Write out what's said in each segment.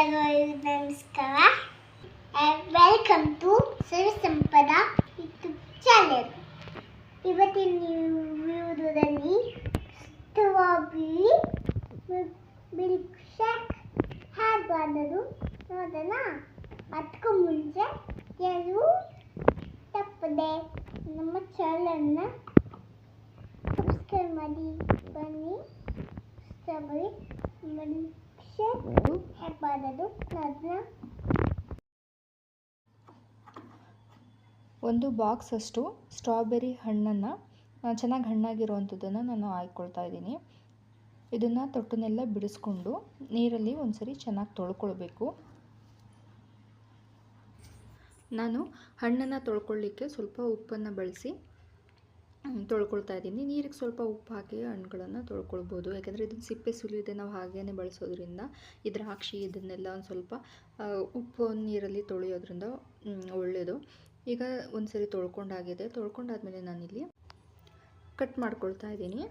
ನಮಸ್ಕಾರ. Welcome to Sampada YouTube channel ಇವತ್ತಿನ ವಿಡಿಯೋದಲ್ಲಿ ಸ್ಟ್ರಾಬೆರಿ ಮಿಲ್ಕ್ ಶೇಕ್ ಹೇಗೆ ಮಾಡೋದು ನೋಡೋಣ. ಅದಕ್ಕೂ ಮುಂಚೆ ಯಾರು ತಪ್ಪದೆ ನಮ್ಮ ಚಾನಲನ್ನ ಸಬ್ಸ್ಕ್ರೈಬ್ ಮಾಡಿ, ಬನ್ನಿ ಸ್ಟ್ರಾಬೆರಿ ಮಿಲ್ಕ್ ಎಂಬುದು ನನ್ನ ಒಂದು ಬಾಕ್ಸ್ ಅಷ್ಟು ಸ್ಟ್ರಾಬೆರಿ ಹಣ್ಣನ್ನು ಚೆನ್ನಾಗಿ ಹಣ್ಣಾಗಿರುವಂಥದ್ದನ್ನು ನಾನು ಆಯ್ಕೊಳ್ತಾ ಇದ್ದೀನಿ. ಇದನ್ನು ತೊಟ್ಟನ್ನೆಲ್ಲ ಬಿಡಿಸ್ಕೊಂಡು ನೀರಲ್ಲಿ ಒಂದ್ಸರಿ ಚೆನ್ನಾಗಿ ತೊಳ್ಕೊಳ್ಬೇಕು. ನಾನು ಹಣ್ಣನ್ನು ತೊಳ್ಕೊಳ್ಳಿಕ್ಕೆ ಸ್ವಲ್ಪ ಉಪ್ಪನ್ನು ಬಳಸಿ ತೊಳ್ಕೊಳ್ತಾ ಇದ್ದೀನಿ. ನೀರಿಗೆ ಸ್ವಲ್ಪ ಉಪ್ಪು ಹಾಕಿ ಹಣ್ಣುಗಳನ್ನು ತೊಳ್ಕೊಳ್ಬೋದು. ಯಾಕೆಂದರೆ ಇದನ್ನು ಸಿಪ್ಪೆ ಸುಲಿದೆ ನಾವು ಹಾಗೇ ಬಳಸೋದ್ರಿಂದ ಈ ದ್ರಾಕ್ಷಿ ಇದನ್ನೆಲ್ಲ ಒಂದು ಸ್ವಲ್ಪ ಉಪ್ಪು ನೀರಲ್ಲಿ ತೊಳೆಯೋದ್ರಿಂದ ಒಳ್ಳೆಯದು ಈಗ ಒಂದು ಸರಿ ತೊಳ್ಕೊಂಡಾಗಿದೆ. ತೊಳ್ಕೊಂಡಾದ್ಮೇಲೆ ನಾನಿಲ್ಲಿ ಕಟ್ ಮಾಡ್ಕೊಳ್ತಾ ಇದ್ದೀನಿ.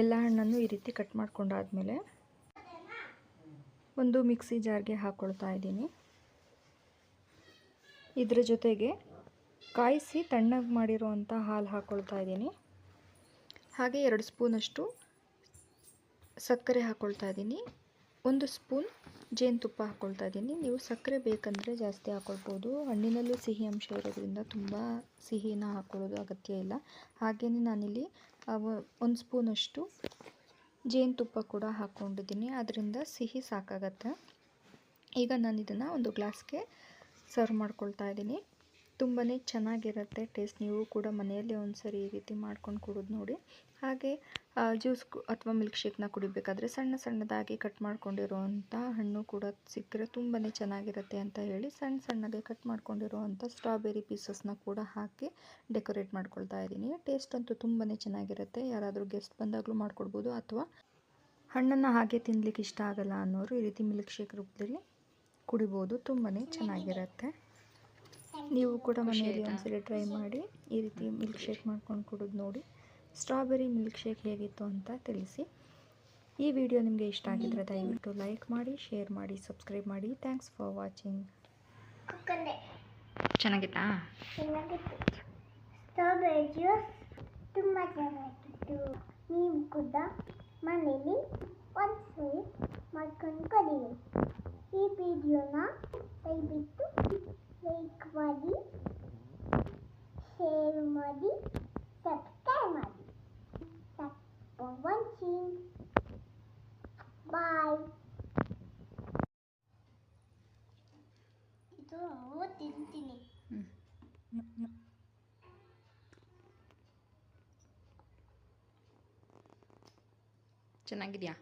ಎಲ್ಲ ಹಣ್ಣನ್ನು ಈ ರೀತಿ ಕಟ್ ಮಾಡ್ಕೊಂಡಾದ್ಮೇಲೆ ಒಂದು ಮಿಕ್ಸಿ ಜಾರ್ಗೆ ಹಾಕ್ಕೊಳ್ತಾ ಇದ್ದೀನಿ. ಇದರ ಜೊತೆಗೆ ಕಾಯಿಸಿ ತಣ್ಣಗೆ ಮಾಡಿರುವಂಥ ಹಾಲು ಹಾಕ್ಕೊಳ್ತಾ ಇದ್ದೀನಿ. ಹಾಗೆ ಎರಡು ಸ್ಪೂನಷ್ಟು ಸಕ್ಕರೆ ಹಾಕ್ಕೊಳ್ತಾ ಇದ್ದೀನಿ. ಒಂದು ಸ್ಪೂನ್ ಜೇನುತುಪ್ಪ ಹಾಕ್ಕೊಳ್ತಾ ಇದ್ದೀನಿ. ನೀವು ಸಕ್ಕರೆ ಬೇಕಂದರೆ ಜಾಸ್ತಿ ಹಾಕ್ಕೊಳ್ಬೋದು ಹಣ್ಣಿನಲ್ಲೂ ಸಿಹಿ ಅಂಶ ಇರೋದ್ರಿಂದ ತುಂಬ ಸಿಹಿನ ಹಾಕ್ಕೊಳ್ಳೋದು ಅಗತ್ಯ ಇಲ್ಲ. ಹಾಗೆಯೇ ನಾನಿಲ್ಲಿ ಒಂದು ಸ್ಪೂನಷ್ಟು ಜೇನುತುಪ್ಪ ಕೂಡ ಹಾಕ್ಕೊಂಡಿದ್ದೀನಿ ಅದರಿಂದ ಸಿಹಿ ಸಾಕಾಗತ್ತೆ. ಈಗ ನಾನು ಇದನ್ನು ಒಂದು ಗ್ಲಾಸ್ಗೆ ಸರ್ವ್ ಮಾಡ್ಕೊಳ್ತಾ ಇದ್ದೀನಿ. ತುಂಬಾ ಚೆನ್ನಾಗಿರುತ್ತೆ. ಟೇಸ್ಟ್ ನೀವು ಕೂಡ ಮನೆಯಲ್ಲಿ ಒಂದ್ಸರಿ ಈ ರೀತಿ ಮಾಡ್ಕೊಂಡು ಕುಡಿದು ನೋಡಿ. ಹಾಗೆ ಜ್ಯೂಸ್ ಅಥವಾ ಮಿಲ್ಕ್ ಶೇಕ್ನ ಕುಡಿಬೇಕಾದ್ರೆ ಸಣ್ಣ ಸಣ್ಣದಾಗಿ ಕಟ್ ಮಾಡ್ಕೊಂಡಿರುವಂಥ ಹಣ್ಣು ಕೂಡ ಸಿಕ್ಕರೆ ತುಂಬಾ ಚೆನ್ನಾಗಿರುತ್ತೆ ಅಂತ ಹೇಳಿ ಸಣ್ಣ ಸಣ್ಣಗೆ ಕಟ್ ಮಾಡ್ಕೊಂಡಿರುವಂಥ ಸ್ಟ್ರಾಬೆರಿ ಪೀಸಸ್ನ ಕೂಡ ಹಾಕಿ ಡೆಕೋರೇಟ್ ಮಾಡ್ಕೊಳ್ತಾ ಇದ್ದೀನಿ. ಟೇಸ್ಟ್ ಅಂತೂ ತುಂಬಾ ಚೆನ್ನಾಗಿರುತ್ತೆ. ಯಾರಾದರೂ ಗೆಸ್ಟ್ ಬಂದಾಗಲೂ ಮಾಡ್ಕೊಡ್ಬೋದು. ಅಥವಾ ಹಣ್ಣನ್ನು ಹಾಗೆ ತಿನ್ಲಿಕ್ಕೆ ಇಷ್ಟ ಆಗಲ್ಲ ಅನ್ನೋರು ಈ ರೀತಿ ಮಿಲ್ಕ್ ಶೇಕ್ ರೂಪದಲ್ಲಿ ಕುಡಿಬೋದು. ತುಂಬಾ ಚೆನ್ನಾಗಿರುತ್ತೆ. ನೀವು ಕೂಡ ಮನೆಯಲ್ಲಿ ಒಂದ್ಸಲ ಟ್ರೈ ಮಾಡಿ ಈ ರೀತಿ ಮಿಲ್ಕ್ ಶೇಕ್ ಮಾಡ್ಕೊಂಡು ಕೊಡೋದು ನೋಡಿ. ಸ್ಟ್ರಾಬೆರಿ ಮಿಲ್ಕ್ ಶೇಕ್ ಹೇಗಿತ್ತು ಅಂತ ತಿಳಿಸಿ. ಈ ವಿಡಿಯೋ ನಿಮಗೆ ಇಷ್ಟ ಆಗಿದ್ರೆ ದಯವಿಟ್ಟು ಲೈಕ್ ಮಾಡಿ ಶೇರ್ ಮಾಡಿ ಸಬ್ಸ್ಕ್ರೈಬ್ ಮಾಡಿ. ಥ್ಯಾಂಕ್ಸ್ ಫಾರ್ ವಾಚಿಂಗ್ ಚೆನ್ನಾಗಿತ್ತಾ? ಚೆನ್ನಾಗಿತ್ತು. ಸ್ಟ್ರಾಬೆರಿ ಜ್ಯೂಸ್ ತುಂಬ ಚೆನ್ನಾಗಿತ್ತು. ನೀವು ಕೂಡ ಮನೇಲಿ ಒಂದ್ಸರಿ ಮಾಡ್ಕೊಂಡು ಕೊಡಿರಿ ಈ ವಿಡಿಯೋನ ದಯವಿಟ್ಟು ಲೈಕ್ ಮಾಡಿ ಶೇರ್ ಮಾಡಿ ಸಬ್ಸ್ಕ್ರೈಬ್ ಮಾಡಿ ವಾಚಿಂಗ್ ಬಾಯ್. ಇದು ತಿಂತೀನಿ. ಚೆನ್ನಾಗಿದೆಯಾ?